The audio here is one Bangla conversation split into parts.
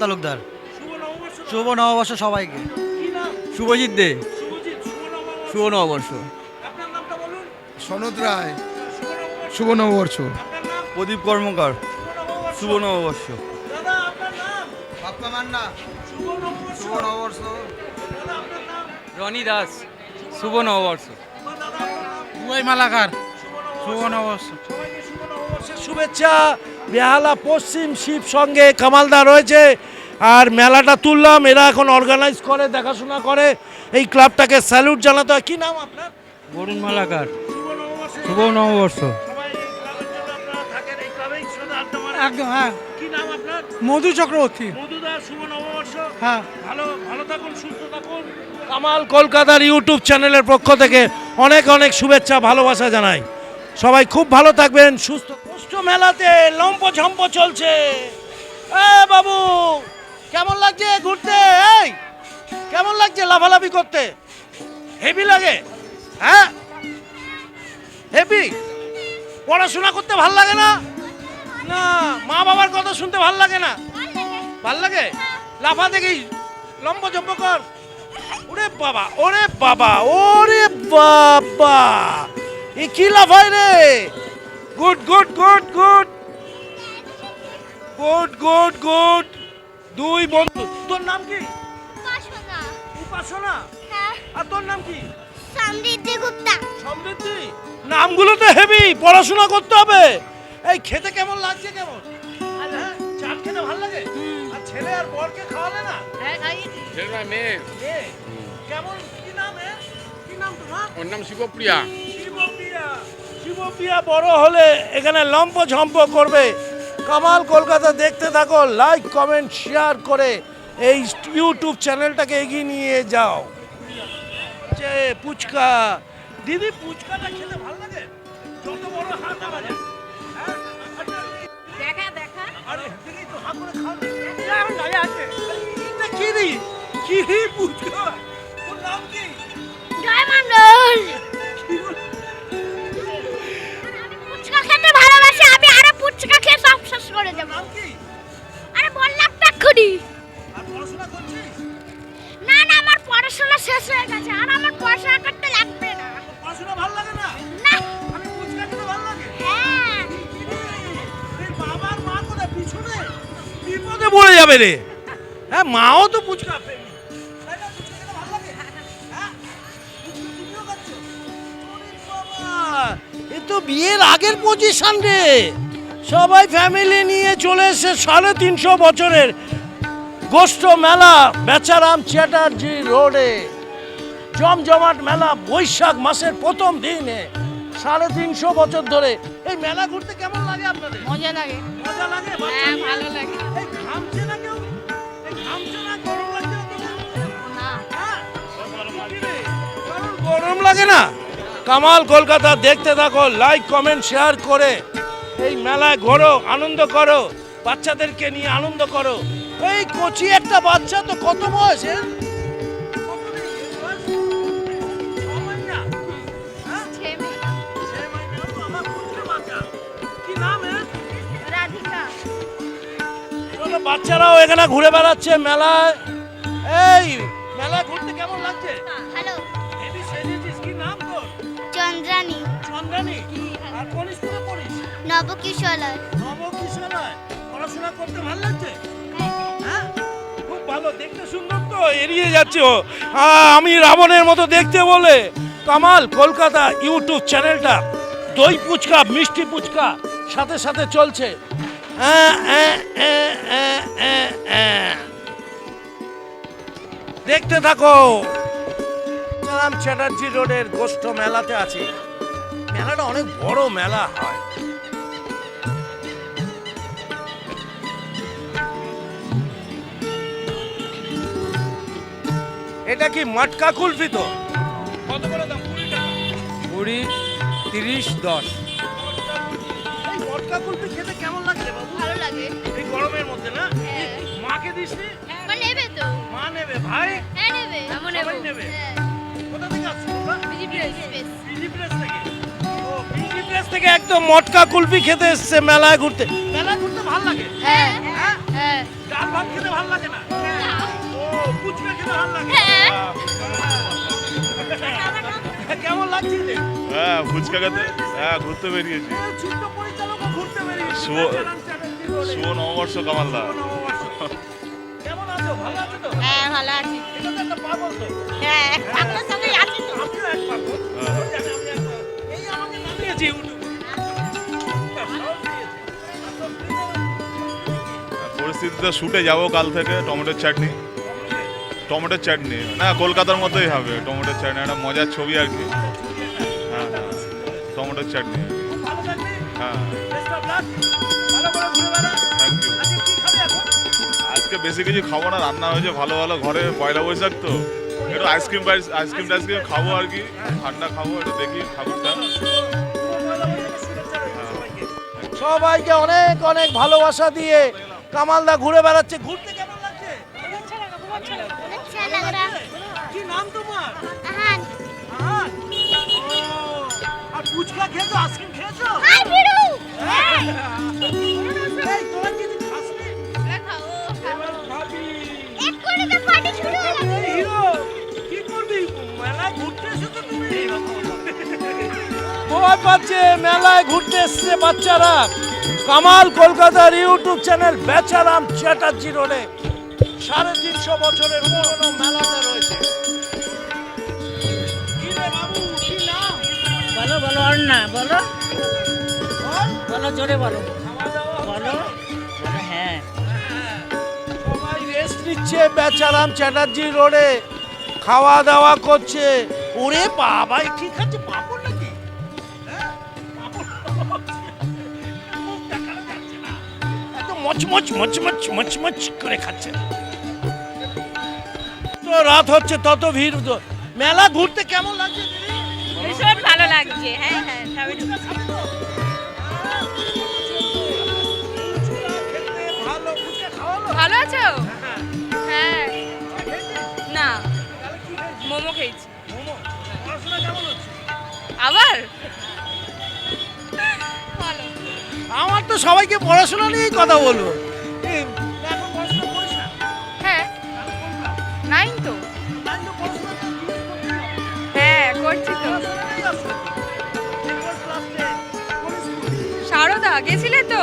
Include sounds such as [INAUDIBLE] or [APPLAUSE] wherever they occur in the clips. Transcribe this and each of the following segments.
তালুকদার। শুভ নববর্ষ সবাইকে। শুভজিৎ দে। শুভ নববর্ষ। শুভ নববর্ষ আপনার নামটা বলুন সনদ রায়। শুভ নববর্ষ। প্রদীপ কর্মকার। শুভ নববর্ষ। শুভ নববর্ষ দাদা আপনার নাম বাপ্পা মান্না। শুভ নববর্ষ। শুভ নববর্ষ দাদা আপনার নাম রনি দাস। শুভ নববর্ষ। বা দাদা আপনার নাম বুয়াই মালাকার। শুভ শুভ নববর্ষ। সবাইকে শুভ নববর্ষের শুভেচ্ছা। বেহালা পশ্চিম শিব সঙ্গে কামালদা রয়েছে। আর মেলাটা তুললাম এরা এখন অর্গানাইজ করে দেখাশোনা করে। এই ক্লাবটাকে স্যালুট জানাতে হয়। কি নাম আপনার? বরুণ মালাকার। শুভ নববর্ষ। শুভ নববর্ষ সবাই এই ক্লাবের জন্য আপনারা থাকেন এই ক্লাবেই সাথে আড্ডা মারেন একদম হ্যাঁ। কি নাম আপনার? মধু চক্রবর্তী। মধুদা শুভ নববর্ষ। হ্যাঁ। ভালো ভালো থাকুন সুস্থ থাকুন। কামাল কলকাতার ইউটিউব চ্যানেলের পক্ষ থেকে অনেক অনেক শুভেচ্ছা ভালোবাসা জানাই। সবাই খুব ভালো থাকবেন সুস্থ কষ্ট মেলাতে লম্প ঝম্প চলছে। এ বাবু, কেমন লাগছে ঘুরতে? এই, কেমন লাগছে লাফালাফি করতে? হেভি লাগে। হ্যাঁ? হেভি? পড়াশোনা করতে ভালো লাগে না? না, মা বাবার কথা শুনতে ভালো লাগে না। ভালো লাগে? লাফা দেখি লম্ব জম্ব কর। ওরে বাবা ওরে বাবা ওরে বাবা। এ কি লাফায় রে? Good good good good good good good দুই বন্ধু। তোর নাম কি? উপাসনা। উপাসনা? হ্যাঁ। আর তোর নাম কি? সমৃদ্ধি গুপ্তা। সমৃদ্ধি? নামগুলো তো হেভি পড়াশোনা করতে হবে। এই খেতে কেমন লাগছে কেমন? হ্যাঁ চাট খেতে ভালো লাগে? আর ছেলে আর বরকে খাওয়ালে না? মেয়ে। এ, কেমন? কি নাম এ? কি নাম তোমার? ওর নাম শিবপ্রিয়া। শিবপ্রিয়া বড় হলে এখানে লম্প ঝম্প করবে কামাল কলকাতা দেখতে থাকো লাইক কমেন্ট শেয়ার করে এই ইউটিউব চ্যানেলটাকে এগিয়ে নিয়ে যাও যে পুচকা দিদি পুচকাটা খেতে ভালো লাগে যত বড় হাত আমাদের হ্যাঁ? আচ্ছা, দেখা দেখা আরে দেখি তো হাত করে খাও না। আছে। কি রে? কি পুচকা? যাবে রে। হ্যাঁ মাও তো ফুচকা এ তো বিয়ের আগের পজিশন রে। সবাই ফ্যামিলি নিয়ে চলে এসে সাড়ে তিনশো বছরের গোষ্ঠ মেলা বেচারাম চ্যাটার্জি রোডে। জমজমাট মেলা বৈশাখ মাসের প্রথম দিনে সাড়ে তিনশো বছর ধরে। এই মেলা ঘুরতে কেমন লাগে আপনাদের? মজা লাগে। মজা লাগে হ্যাঁ ভালো লাগে। এই ঘামছে না কেউ? এই ঘামছে না গরম লাগছে না তোমার? না। হ্যাঁ? গরম লাগে না? কামাল কলকাতা দেখতে থাকো লাইক কমেন্ট শেয়ার করে। এই মেলায় ঘোরো আনন্দ করো। বাচ্চাদেরকে নিয়ে আনন্দ করো। এই কচি একটা বাচ্চা তো কত বয়স বাচ্চারাও এখানে ঘুরে বেড়াচ্ছে মেলায়। এই মেলায় ঘুরতে কেমন লাগছে? হ্যালো হেবি সেজেছিস কি নাম তোর? চন্দ্রানী। চন্দ্রানী? আর কোন স্কুলে পড়িস? নবকিশোলয় নবকিশোরায়। পড়াশোনা করতে ভালো লাগছে? হ্যাঁ। খুব ভালো দেখতে সুন্দর তো এড়িয়ে যাচ্ছে ও। আমি রাবণের মতো দেখতে বলে। কামাল কলকাতা ইউটিউব চ্যানেলটা। দই পুচকা মিষ্টি পুচকা সাথে সাথে চলছে। দেখতে থাকো। রাম চ্যাটার্জি রোডের গোষ্ঠ মেলাতে আছি। মেলাটা অনেক বড় মেলা হয়। এটা কি মটকা কুলফি তো? কুড়ি তিরিশ দশ। মটকা কুলফি খেতে কেমন ভালো লাগে। এই গরমের মধ্যে না? হ্যাঁ। মাকে দিস নি? মা নেবে তো। মা নেবে ভাই? হ্যাঁ নেবে। আমি সবাই নেবে? হ্যাঁ। কোথা থেকে আসছো তোমরা? বিজি প্রেস বিজি প্রেস থেকে? ও বিজি প্রেস থেকে একদম মটকা কুলফি খেতে এসছে মেলায় ঘুরতে। মেলায় ঘুরতে ভালো লাগে? হ্যাঁ। হ্যাঁ? ডাল ভাত ভালো লাগে হ্যাঁ। কেমন লাগছে হ্যাঁ ফুচকা খেতে হ্যাঁ ঘুরতে বেরিয়েছি। এ, ছোট্ট পরিচালকও ঘুরতে বেরিয়েছে। শুভ- নববর্ষ কামালদা। কেমন আছো ভালো আছো তো হ্যাঁ ভালো আছি। এটা তো পাগল তো হ্যাঁ আপনার সঙ্গে আছি তো। আমিও এক পাগল। জানি আমি এক পাগল। এই আমাকে নামিয়েছে ইউটিউবে পরিস্থিতিতে শুটে যাব কাল থেকে টমেটোর চাটনি। টমেটোর চাটনি। না কলকাতার মতোই হবে টমেটোর চাটনি একটা মজার ছবি আর কি। হ্যাঁ হ্যাঁ টমেটোর চাটনি। হ্যাঁ। আজকে বেশি কিছু খাব না রান্না হয়েছে ভালো ভালো ঘরে পয়লা বৈশাখ তো। একটু আইসক্রিম আইসক্রিম টাইসক্রিম খাব আর কি ঠান্ডা খাব একটু দেখি ঠাকুরটা। সবাইকে অনেক অনেক ভালোবাসা দিয়ে কামালদা ঘুরে বেড়াচ্ছে। ঘুরতে কেমন লাগছে? কি নাম তোমার? আর ফুচকা খেয়েছো? আইসক্রিম খেয়েছো? মেলায় ঘুরতে এসছে বাচ্চারা। কামাল কলকাতার ইউটিউব চ্যানেল বেচারাম চ্যাটার্জি রোডে। সাড়ে তিনশো বছরের পুরনো মেলাতে রয়েছে। বলো বলো আর না বলো। বলো জোরে বলো। নিচ্ছে বেচারাম চ্যাটার্জি রোডে। খাওয়া দাওয়া করছে। ওরে বাবা ঠিক আছে পাপড় নাকি? হ্যাঁ? এত মচমচ মচমচ মচমচ করে খাচ্ছে। তো রাত হচ্ছে তত ভিড়। মেলা ঘুরতে কেমন লাগছে ভীষণ ভালো লাগছে হ্যাঁ হ্যাঁ ভালো আছো? হ্যাঁ। না? মোমো খেয়েছি। আবার? আমার তো সবাইকে পড়াশোনা নিয়েই কথা বলব? হ্যাঁ। নাইন তো? হ্যাঁ করছি তো? সারদা গেছিলে তো?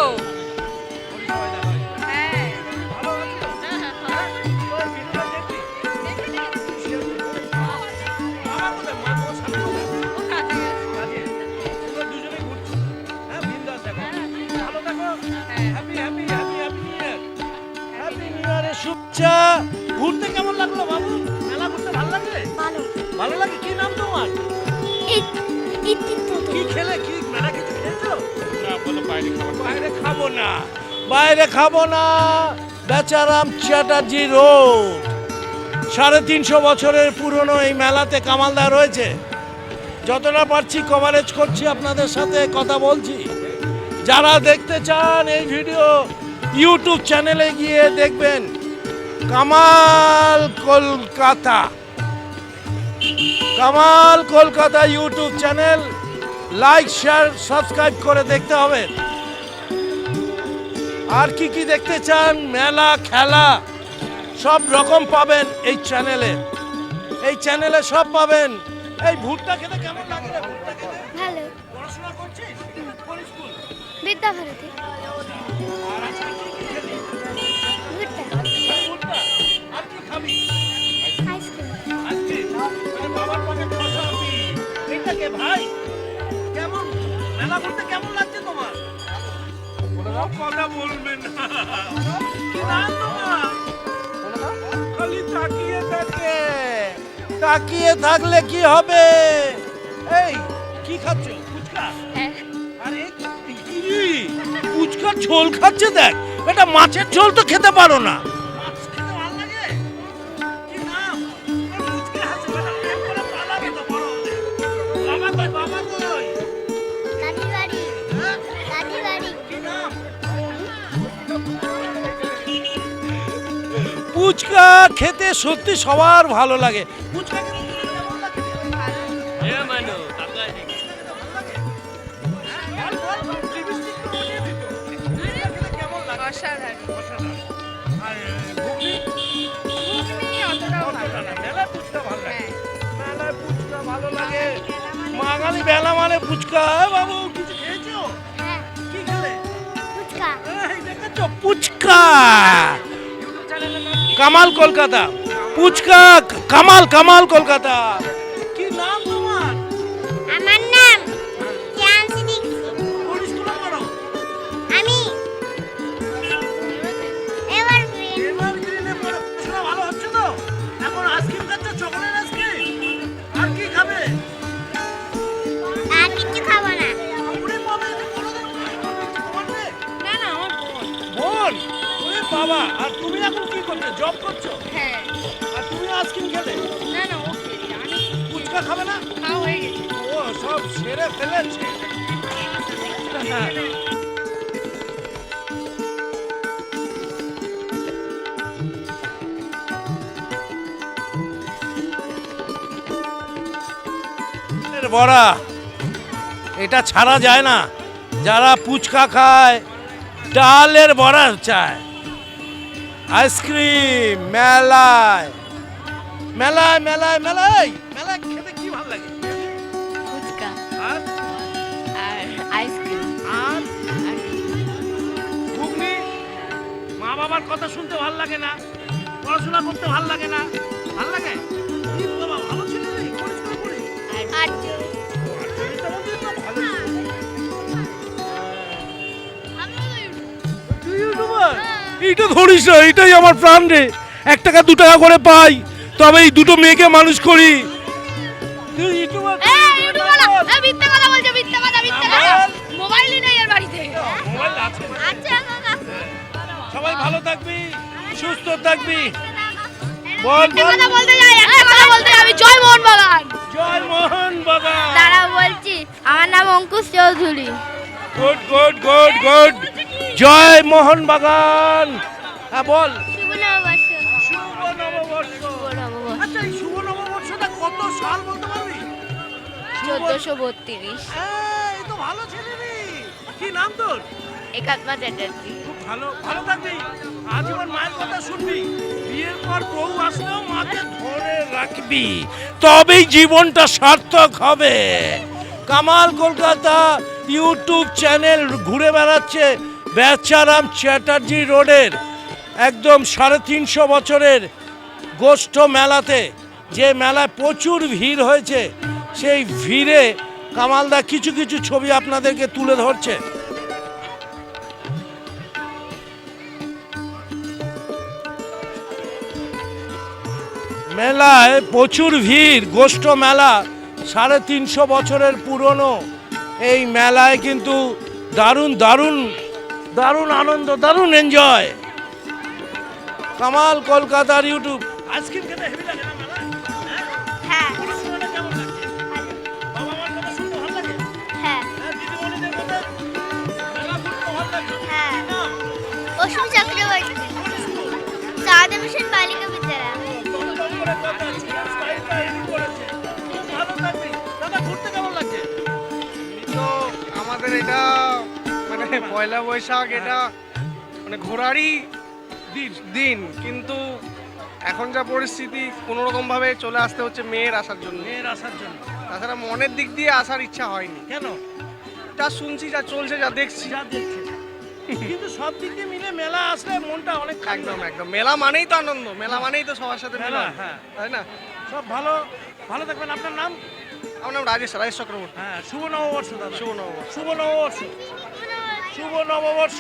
ঘুরতে কেমন লাগল বাবু? মেলা ঘুরতে ভালো লাগছে ভালো। ভালো লাগে? কি নাম তোমার? কি খেলে? কি মেলা কিছু খেয়েছো? না বলো বাইরে খাবার বাইরে খাব না। বাইরে খাব না। বেচারাম চ্যাটার্জি রোড। সাড়ে তিনশো বছরের পুরনো এই মেলাতে কামালদা রয়েছে। যতটা পারছি কভারেজ করছি আপনাদের সাথে কথা বলছি। যারা দেখতে চান এই ভিডিও ইউটিউব চ্যানেলে গিয়ে দেখবেন। Kamal Kolkata. Kamal Kolkata YouTube channel like share subscribe করে দেখতে হবে। আর কি কি দেখতে চান? মেলা খেলা সব রকম পাবেন এই চ্যানেলে। এই চ্যানেলে সব পাবেন। এই ভুট্টা খেতে কেমন লাগে রে? ভুট্টা খেতে? ভালো। পড়াশোনা করছিস? কোন স্কুল? বিদ্যা ভাই কেমন? মেলা ঘুরতে কেমন লাগছে তোমার? কথা বলবেন না। কি নাম তোমার। খালি তাকিয়ে থাকে। তাকিয়ে থাকলে কি হবে? এই কি খাচ্ছ? ফুচকা? হ্যাঁ। আরে কি? ফুচকার ঝোল খাচ্ছে দেখ। এটা মাছের ঝোল তো খেতে পারো না। ফুচকা খেতে সত্যি সবার ভালো লাগে। ফুচকা লাগে বল। ফুচকা ফুচকা ফুচকা মানে ফুচকা বাবু কিছু খেয়েছো? হ্যাঁ। কি খেলে? ফুচকা। পুচকা কামাল কলকাতা পুচকা কামাল কামাল কলকাতা জব করছ? হ্যাঁ। আর তুমি আইসক্রিম খেলে? না না ও খেলি। আমি ফুচকা খাবে না? খাওয়া হয়ে গেছে। ও সব সেরে ফেলেছে। বড়া এটা ছাড়া যায় না। যারা পুচকা খায় ডালের বড়া চায়। আইসক্রিম মেলায় মেলায় মেলায় মেলায় মেলায় খেতে কি ভালো লাগে? ফুচকা। আর? আর আইসক্রিম আর? ঘুগনি? মা বাবার কথা শুনতে ভালো লাগে না। পড়াশোনা করতে ভালো লাগে না। ভালো লাগে? ভালো ছেলে রে। আর ভালো এইটা ধরিস না এটাই আমার প্রাণ রে। এক টাকা দু টাকা করে পাই তবে এই দুটো মেয়েকে মানুষ করি। সবাই ভালো থাকবি সুস্থ থাকবি। বল কথা বলতে যাই একটা কথা বলতে আমি জয় মোহন বাগান জয় মোহন বাগান দাঁড়া বলছি আমার নাম Ankush Chowdhury. Good good good good জয় মোহন বাগান হ্যাঁ বল। শুভ নববর্ষ। শুভ নববর্ষ। শুভ নববর্ষ। আচ্ছা এই শুভ নববর্ষটা কত সাল বলতে পারবি? চোদ্দশো বত্রিশ। ভালো ছেলে রে। কি নাম তোর? একাত্মা চ্যাটার্জি। খুব ভালো ভালো থাকবি। আজীবন মায়ের কথা শুনবি। বিয়ের পর বউ আসলেও মাকে ধরে রাখবি। তবেই জীবনটা সার্থক হবে। কামাল কলকাতা ইউটিউব চ্যানেল ঘুরে বেড়াচ্ছে বেচারাম চ্যাটার্জি রোডের, একদম সাড়ে তিনশো বছরের গোষ্ঠ মেলাতে। যে মেলায় প্রচুর ভিড় হয়েছে, সেই ভিড়ে কামালদা কিছু কিছু ছবি আপনাদেরকে তুলে ধরছে। মেলায় প্রচুর ভিড়, গোষ্ঠ মেলা। সাড়ে তিনশো বছরের পুরনো। এই মেলায় কিন্তু দারুণ দারুণ দারুণ আনন্দ দারুণ এনজয় কামাল কলকাতার ইউটিউব। আইসক্রিম খেতে হেভি লাগে না মেলায় হ্যাঁ। পড়াশোনাটা কেমন লাগছে? বাবা পয়লা বৈশাখ এটা মানে ঘোরারই দিন দিন। কিন্তু এখন যা পরিস্থিতি কোনো রকম ভাবে চলে আসতে হচ্ছে মেয়ের আসার জন্য। মেয়ের আসার জন্য। তাছাড়া মনের দিক দিয়ে আসার ইচ্ছা হয়নি। কেন? যা শুনছি যা চলছে যা দেখছি। যা দেখছে। কিন্তু সব দিক দিয়ে মিলে মেলা আসলে মনটা অনেক একদম একদম। মেলা মানেই তো আনন্দ। মেলা মানেই তো সবার সাথে মেলা হ্যাঁ। তাই না? সব ভালো ভালো থাকবেন। আপনার নাম? আমার নাম রাজেশ রাজেশ চক্রবর্তী। হ্যাঁ শুভ নববর্ষ দাদা। শুভ নববর্ষ। শুভ নববর্ষ। শুভ নববর্ষ।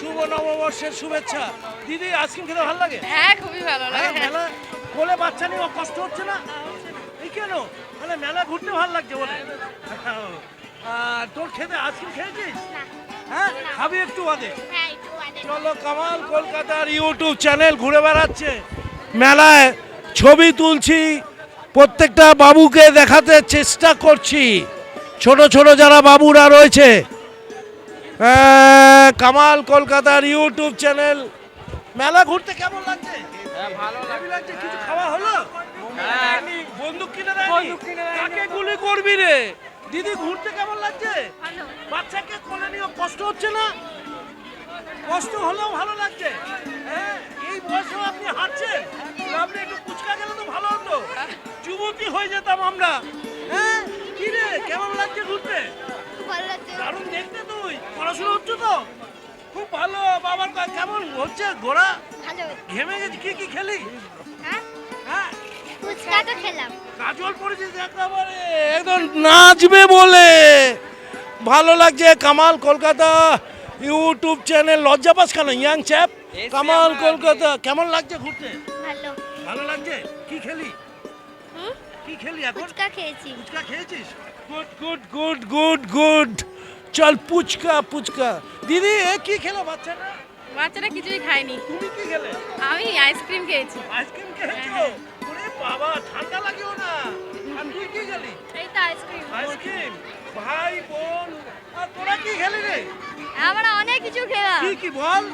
শুভ নববর্ষের শুভেচ্ছা। দিদি আইসক্রিম খেতে ভালো লাগে? হ্যাঁ খুবই ভালো হ্যাঁ, লাগে। মেলা কোলে বাচ্চা নিয়ে কষ্ট হচ্ছে না? এই কেন? মানে মেলা ঘুরতে ভালো লাগছে বলে আর তোর খেতে আইসক্রিম খেয়েছিস? হ্যাঁ খাবি একটু বাদে। হ্যাঁ একটু বাদে। চলো কামাল কলকাতার ইউটিউব চ্যানেল ঘুরে বেড়াচ্ছে। মেলায় ছবি তুলছি প্রত্যেকটা বাবুকে দেখাতে চেষ্টা করছি। ছোট ছোট যারা বাবুরা রয়েছে কামাল কলকাতার ইউটিউব চ্যানেল। মেলা ঘুরতে কেমন লাগছে? ভালো লাগছে। কিছু খাওয়া হলো? বন্দুক কিনে কাকে গুলি করবি রে? দিদি ঘুরতে কেমন লাগছে? বাচ্চাকে কোলে নিয়ে কষ্ট হচ্ছে না? কষ্ট হলেও ভালো লাগছে। হ্যাঁ এই বয়সেও আপনি হাঁটছেন? আপনি একটু ফুচকা গেলে তো ভালো হতো। হয়ে যেতাম আমরা। হ্যাঁ কি রে কেমন লাগছে ঘুরতে? ভালো লাগছে। দারুণ দেখতে তুই। পড়াশোনা হচ্ছে তো? খুব ভালো। বাবার কাজ কেমন হচ্ছে ঘোড়া? ভালো ঘেমে গেছি। কি কি খেলি? হ্যাঁ? হ্যাঁ? ফুচকা তো খেলাম। কাজল পড়েছিস একেবারে। একদম নাচবে বলে। ভালো লাগছে কামাল কলকাতা ইউটিউব চ্যানেল। লজ্জা পাস কেন ইয়াং চ্যাপ? কামাল কলকাতা। কেমন লাগছে ঘুরতে? ভালো। ভালো লাগছে? কি খেলি? কি খেলি এখন? ফুচকা খেয়েছি। ফুচকা খেয়েছিস? Good good good good good চল পুচকা পুচকা। দিদি এ কি খেলো বাচ্চাটা? বাচ্চারা কিছুই খায়নি। তুমি কি খেলে? আমি আইসক্রিম খেয়েছি। আইসক্রিম খেয়েছো? ওরে বাবা ঠান্ডা লাগেও না। আর তুই কি খেলি? এই তো আইসক্রিম। আইসক্রিম? ভাই বোন আর তোরা কি খেলি রে? আমরা অনেক কিছু খেলাম। কি কি বল।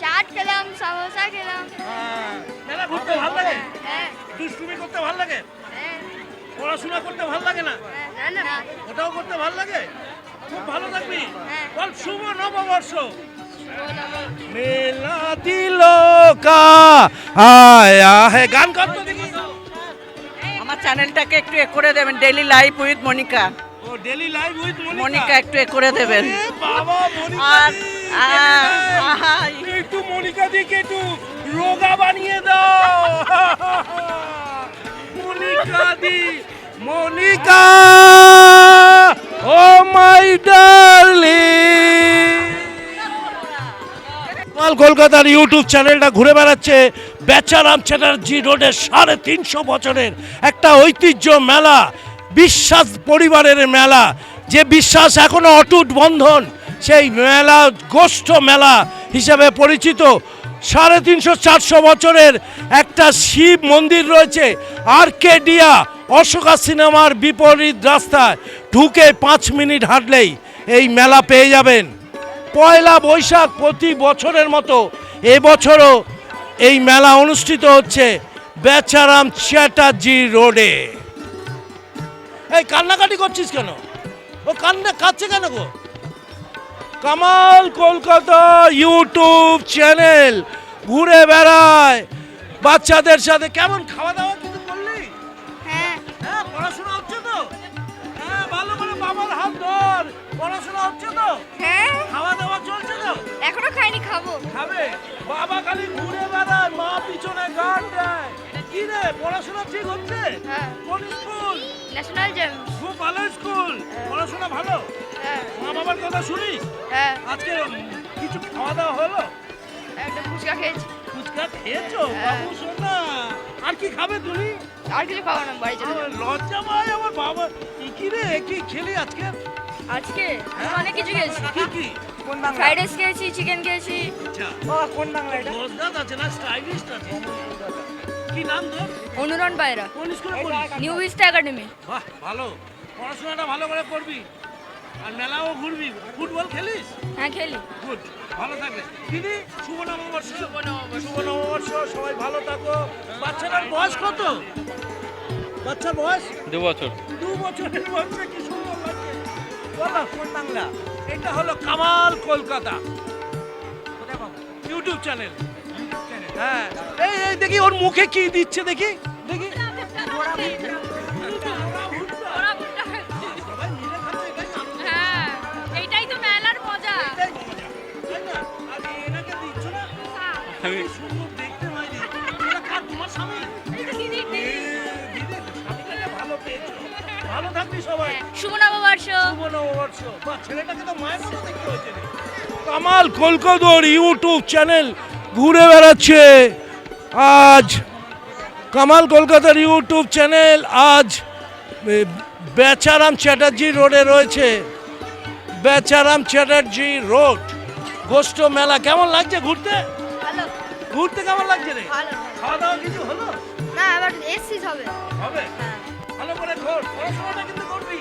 চাট খেলাম সমোসা খেলাম। হ্যাঁ, মেলা ঘুরতে ভালো লাগে? হ্যাঁ। দুষ্টুমি করতে ভালো লাগে? হ্যাঁ পড়াশোনা করতে ভালো লাগে না? ওটাও করতে ভালো লাগে? খুব ভালো থাকবি। বল শুভ নববর্ষ। মেলা দিল কা আয়া হে গান কর তো দেখি। আমার চ্যানেলটাকে একটু এ করে দেবেন ডেইলি লাইফ উইথ মনিকা ও ডেলি লাইভ উইথ মনিকা একটু এ করে দেবেন। বাবা মনিকা একটু মনিকা দিকে একটু রোগা বানিয়ে দাও। [LAUGHS] মনিকা দি, মনিকা! Oh my darling! কাল কলকাতার ইউটিউব চ্যানেলটা ঘুরে বেড়াচ্ছে বেচারাম চ্যাটার্জি রোডের সাড়ে তিনশো বছরের একটা ঐতিহ্য মেলা, বিশ্বাস পরিবারের মেলা। যে বিশ্বাস এখনও অটুট বন্ধন, সেই মেলা, গোষ্ঠ মেলা হিসাবে পরিচিত। সাড়ে তিনশো চারশো বছরের একটা শিব মন্দির রয়েছে আর্কেডিয়া, অশোকা সিনেমার বিপরীত রাস্তায় ঢুকে পাঁচ মিনিট হাঁটলেই এই মেলা পেয়ে যাবেন। পয়লা বৈশাখ প্রতি বছরের মতো এবছরও এই মেলা অনুষ্ঠিত হচ্ছে বেচারাম চ্যাটার্জি রোডে। এই কান্নাকাটি করছিস কেন? ও কান্না কাচ্ছে কেন গো? কামাল কলকাতা ইউটিউব চ্যানেল ঘুরে বেড়ায় বাচ্চাদের সাথে। কেমন খাওয়া দাওয়া? পড়াশোনা হচ্ছে তো? হ্যাঁ। খাওয়া দাওয়া চলছে তো? এখনও খাইনি খাব। খাবে? বাবা খালি ঘুরে বেড়ায় মা পিছনে গান দেয়। কি রে পড়াশোনা ঠিক হচ্ছে? হ্যাঁ। কোন স্কুল? ন্যাশনাল জেম। খুব ভালো স্কুল। পড়াশোনা ভালো? হ্যাঁ। মা বাবার কথা শুনিস? হ্যাঁ। আজকে কিছু খাওয়া দাওয়া হলো? একটা ফুচকা খেয়েছি। ফুচকা খেয়েছো? হ্যাঁ। বাবু শোনা আর কি খাবে তুমি? আর কিছু খাব না বাড়ি চলে লজ্জা পায় আমার বাবা কি রে কি খেলি আজকে? আজকে অনেক কিছু খেয়েছি কি কি? ফ্রাইড রাইস খেয়েছি চিকেন খেয়েছি। আচ্ছা কোন বাংলা এটা? আছে না স্টাইলিস্ট আছে। কি নাম তোর? অনুরণ পায়রা। কোন স্কুলে পড়িস? New Vista Academy. বাহ ভালো। পড়াশোনাটা ভালো করে করবি। আর মেলাও ঘুরবি। ফুটবল খেলিস? হ্যাঁ খেলি। গুড ভালো থাকবে দিদি শুভ নববর্ষ। শুভ নববর্ষ। শুভ নববর্ষ সবাই ভালো থাকো। বাচ্চাটার বয়স কত? বাচ্চার বয়স? দু বছর। দু বছরের বাচ্চা কি বলো কোন বাংলা? এটা হলো কামাল কলকাতা। ইউটিউব চ্যানেল হ্যাঁ। এই এই দেখি ওর মুখে কি দিচ্ছে দেখি। দেখি। হ্যাঁ এইটাই তো মেলার মজা। না? আমি ভালো থাকবি সবাই। শুভ নববর্ষ শুভ নববর্ষ বাহ, ছেলেটাকে তো মায়ের মতো দেখতে হয়েছে কামাল কলকাতার ইউটিউব চ্যানেল ঘুরে বেড়াচ্ছে। আজ কামাল কলকাতার ইউটিউব চ্যানেল আজ বেচারাম চ্যাটার্জি রোডে রয়েছে। বেচারাম চ্যাটার্জি রোড গোষ্ঠ মেলা। কেমন লাগছে ঘুরতে? ঘুরতে কেমন লাগছে রে? খাওয়া দাওয়া কিছু হলো? না এবার এসছিস হবে। হবে? হ্যাঁ। করে ঘোর পড়াশোনাটা কিন্তু করবি।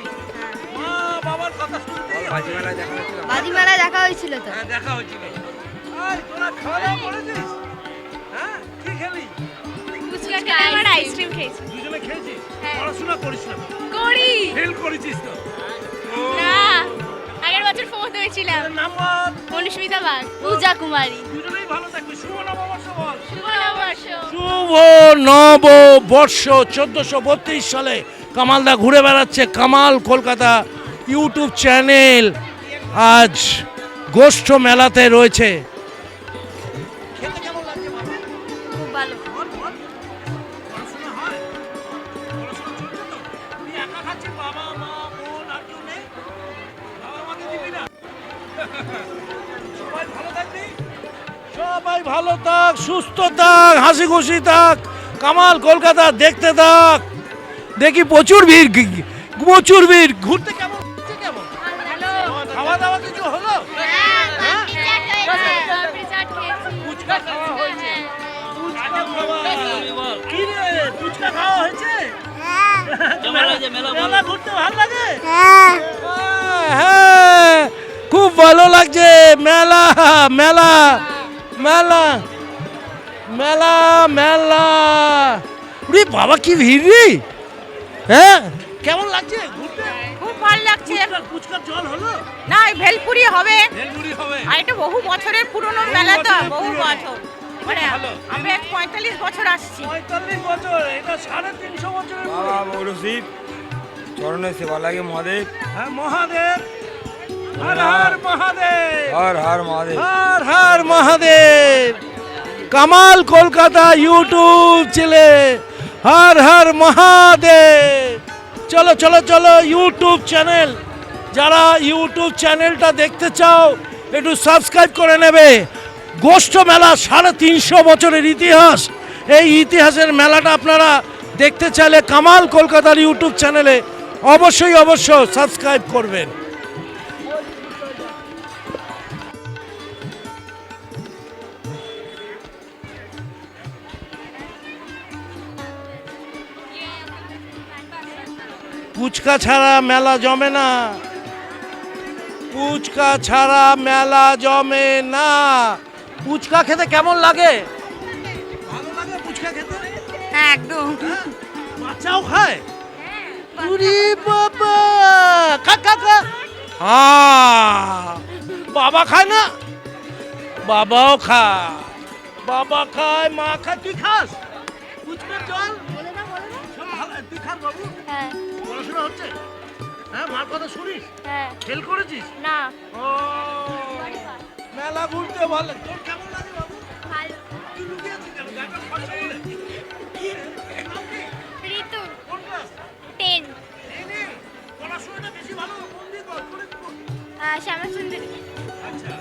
মা বাবার কথা শুনতেই হবে। বাজি মেলায় দেখা হয়েছিল তো। হ্যাঁ দেখা হয়েছিল। আই তোরা খাওয়া দাওয়া করেছিস? হ্যাঁ কি খেলি? ফুচকা খেয়ে আমার আইসক্রিম খেয়েছি। দুজনে খেয়েছিস? হ্যাঁ। পড়াশোনা করিস না। করি। ফেল করেছিস তো। না আগের বছর ফোর্থ হয়েছিলাম তোর নাম বাগ। পূজা কুমারী। দুজনেই ভালো থাকবি। শুভ নববর্ষ বল। শুভ নববর্ষ। শুভ নববর্ষ চোদ্দশো বত্রিশ সালে। কামালদা ঘুরে বেড়াচ্ছে কামাল কলকাতা ইউটিউব চ্যানেল আজ গোষ্ঠ মেলাতে রয়েছে? সবাই ভালো থাক, সুস্থ থাক হাসি খুশি থাক, কামাল কলকাতা দেখতে থাক দেখি প্রচুর ভিড় প্রচুর ভিড়। ঘুরতে কেমন কেমন? খাওয়া দাওয়া কিছু হলো? হ্যাঁ ফুচকা খাওয়া হয়েছে। হ্যাঁ। ফুচকা খাওয়া কি? রে ফুচকা খাওয়া হয়েছে? মেলা ঘুরতে ভালো লাগে? হ্যাঁ, হ্যাঁ খুব ভালো লাগছে। মেলা মেলা মেলা মেলা মেলা। রে বাবা কি ভিড় রে। হ্যাঁ? কেমন লাগছে? ঘুরতে? খুব ভালো লাগছে। ফুচকার জল হলো? না ভেলপুরি হবে। ভেলপুরি হবে। আর এটা বহু বছরের পুরনো মেলা তো বহু বছর। মানে পঁয়তাল্লিশ বছর আসছি। পঁয়তাল্লিশ বছর এটা সাড়ে তিনশো বছরের বাবা মৌরশিব চরণে সেবা লাগে মহাদেব। হ্যাঁ মহাদেব। হর হর মহাদেব। হর হর মহাদেব। হর হর মহাদেব। কামাল কলকাতা ইউটিউব ছেলে হর হর মহাদেব। চলো চলো চলো ইউটিউব চ্যানেল যারা ইউটিউব চ্যানেলটা দেখতে চাও, একটু সাবস্ক্রাইব করে নেবে। গোষ্ঠ মেলা সাড়ে তিনশো বছরের ইতিহাস। এই ইতিহাসের মেলাটা আপনারা দেখতে চাইলে কামাল কলকাতার ইউটিউব চ্যানেলে অবশ্যই অবশ্য সাবস্ক্রাইব করবেন। ফুচকা ছাড়া মেলা জমে না। ফুচকা ছাড়া মেলা জমে না। ফুচকা খেতে কেমন লাগে? ভালো লাগে ফুচকা খেতে? হ্যাঁ একদম। বাচ্চাও খায়? উরি বাবা! খা খা খা! বাবা খায় না? বাবাও খায়। বাবা খায় মা খায়। তুই খাস? ফুচকার জল? সব ভালো তুই খাস বাবু। হ্যাঁ। পড়াশোনা হচ্ছে? হ্যাঁ মার কথা শুনিস? হ্যাঁ। ফেল করেছিস? না। ও। মেলা ঘুরতে ভালো তোর কেমন লাগে বাবু? ভালো। তুই লুকিয়ে আছিস কেন গাটা বলে? ঋতু। কোন ক্লাস? পড়াশোনাটা বেশি ভালো দিয়ে কর। শ্যামাসুন্দরী। আচ্ছা।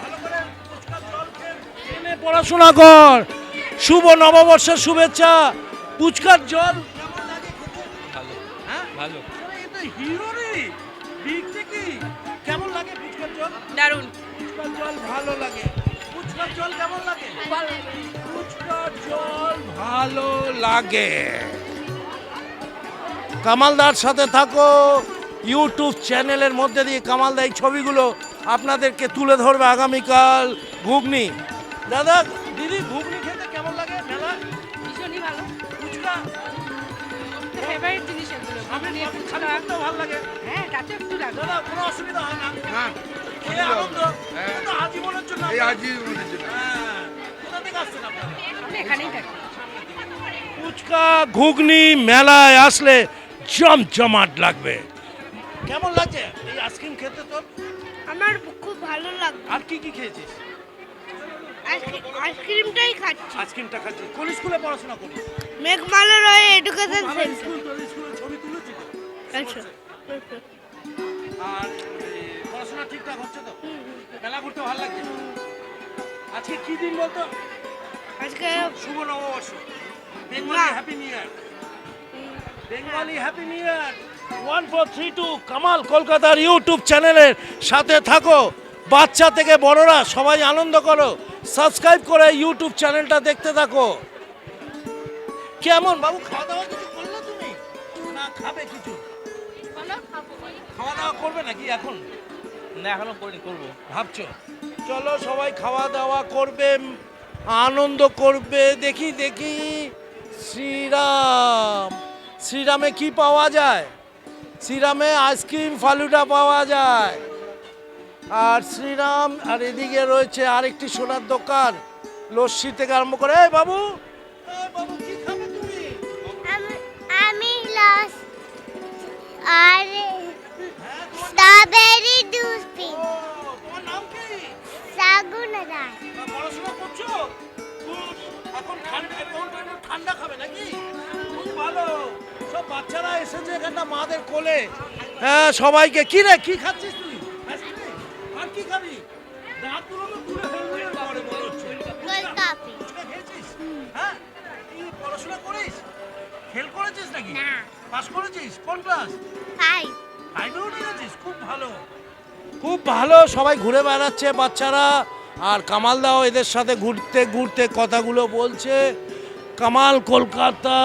ভালো করে জল খেয়ে পড়াশোনা কর। শুভ নববর্ষের শুভেচ্ছা। পুচকার জল ভালো। আরে এ তো হিরো রে। বিগ দেখি কেমন লাগে পুচকার জল? দারুণ। ফুচকার জল ভালো লাগে। ফুচকার জল কেমন লাগে? ফুচকার জল ভালো লাগে। কামালদার সাথে থাকো। ইউটিউব চ্যানেলের মধ্যে দিয়ে কামালদা এই ছবিগুলো আপনাদেরকে তুলে ধরবে আগামীকাল ঘুগনি। দাদা দিদি ঘুগনি খেতে কেমন লাগে? মেলা? ভীষণই ভালো। ফুচকা ফেভারিট ভালো লাগে। হ্যাঁ তাতে একটু লাগে দাদা কোনো অসুবিধা হয় না। খেয়ে আনন্দ। এটা আজীবনের জন্য এই আজীবনের জন্য। হ্যাঁ। কোথা থেকে আসছেন আপনারা? আমরা এখানেই থাকি ফুচকা ঘুগনি মেলায় আসলে জমজমাট লাগবে। কেমন লাগছে? এই আইসক্রিম খেতে তোর? আমার খুব ভালো লাগে আর কি কি খেয়েছিস? আইসক্রিমটাই খাচ্ছি। আইসক্রিমটা খাচ্ছি কোন স্কুলে পড়াশোনা করিস? Meghmala Roy education centre school. আর পড়াশোনা ঠিকঠাক হচ্ছে তো? মেলা ঘুরতে ভালো লাগছে? আজকে কি দিন বলতো? আজকে শুভ নববর্ষ। Bengali happy new year Bengali happy new year one four three two Kamal কলকাতার ইউটিউব চ্যানেলের সাথে থাকো। বাচ্চা থেকে বড়রা সবাই আনন্দ করো। সাবস্ক্রাইব করে ইউটিউব চ্যানেলটা দেখতে থাকো। কেমন বাবু খাওয়া দাওয়া খাওয়া দাওয়া করবে নাকি এখন? না এখনও করিনি করব। ভাবছ? চলো সবাই খাওয়া দাওয়া করবে আনন্দ করবে দেখি দেখি। শ্রীরাম। শ্রীরামে কি পাওয়া যায়? শ্রীরামে আইসক্রিম ফালুদা পাওয়া যায়। আর শ্রীরাম আর এদিকে রয়েছে আরেকটি সোনার দোকান। লস্যি থেকে আরম্ভ করে এই বাবু! বাবু কি খাবে তুমি? আমি লস আর স্ট্রবেরি জুস পিন তোমার নাম কি? সাগুন তা পড়াশোনা করছ? এখন ঠান্ডা এখন ঠান্ডা খাবে নাকি? খুব ভালো। সব বাচ্চারা এসেছে এখানটা মাদের কোলে। হ্যাঁ সবাইকে। কি রে কি খাচ্ছিস তুই? আর কি খাবি? দাঁতগুলো তো পুরো হেলমেট করে মনে হচ্ছে খেয়েছিস? হ্যাঁ? তুই পড়াশোনা করিস? ফেল করেছিস নাকি? না। পাস করেছিস? কোন ক্লাস? ফাইভ ফাইভে উঠে গেছিস খুব ভালো। খুব ভালো, সবাই ঘুরে বেড়াচ্ছে বাচ্চারা। আর কামালদাও এদের সাথে ঘুরতে ঘুরতে কথাগুলো বলছে। কামাল কলকাতা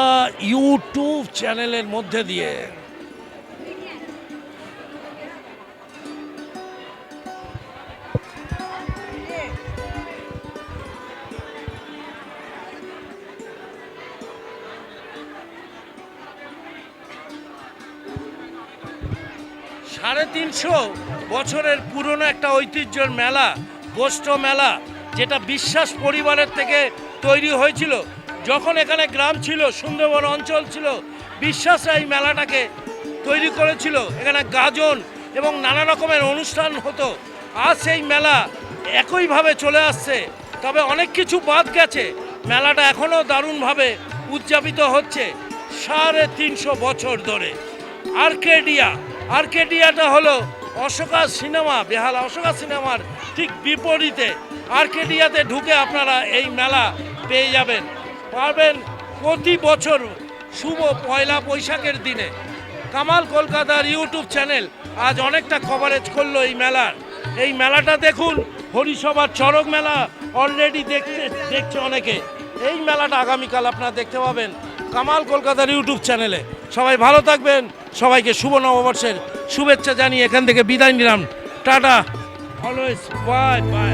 ইউটিউব চ্যানেলের মধ্যে দিয়ে। তিনশো বছরের পুরনো একটা ঐতিহ্যের মেলা, গোষ্ঠ মেলা, যেটা বিশ্বাস পরিবারের থেকে তৈরি হয়েছিল। যখন এখানে গ্রাম ছিল, সুন্দরবন অঞ্চল ছিল বিশ্বাস এই মেলাটাকে তৈরি করেছিল। এখানে গাজন এবং নানা রকমের অনুষ্ঠান হতো। আজ সেই মেলা একইভাবে চলে আসছে। তবে অনেক কিছু বাদ গেছে। মেলাটা এখনও দারুণভাবে উদযাপিত হচ্ছে সাড়ে তিনশো বছর ধরে। আর্কেডিয়া আর্কেডিয়াটা হলো অশোকা সিনেমা, বেহালা অশোকা সিনেমার ঠিক বিপরীতে। আর্কেডিয়াতে ঢুকে আপনারা এই মেলা পেয়ে যাবেন। পারবেন প্রতি বছর শুভ পয়লা বৈশাখের দিনে। কামাল কলকাতার ইউটিউব চ্যানেল আজ অনেকটা কভারেজ করল এই মেলার। এই মেলাটা দেখুন, হরিসভার চড়ক মেলা অলরেডি দেখতে, দেখছে অনেকে। এই মেলাটা আগামীকাল আপনারা দেখতে পাবেন কামাল কলকাতার ইউটিউব চ্যানেলে। সবাই ভালো থাকবেন। সবাইকে শুভ নববর্ষের শুভেচ্ছা জানিয়ে এখান থেকে বিদায় নিলাম। টাটা। Always bye bye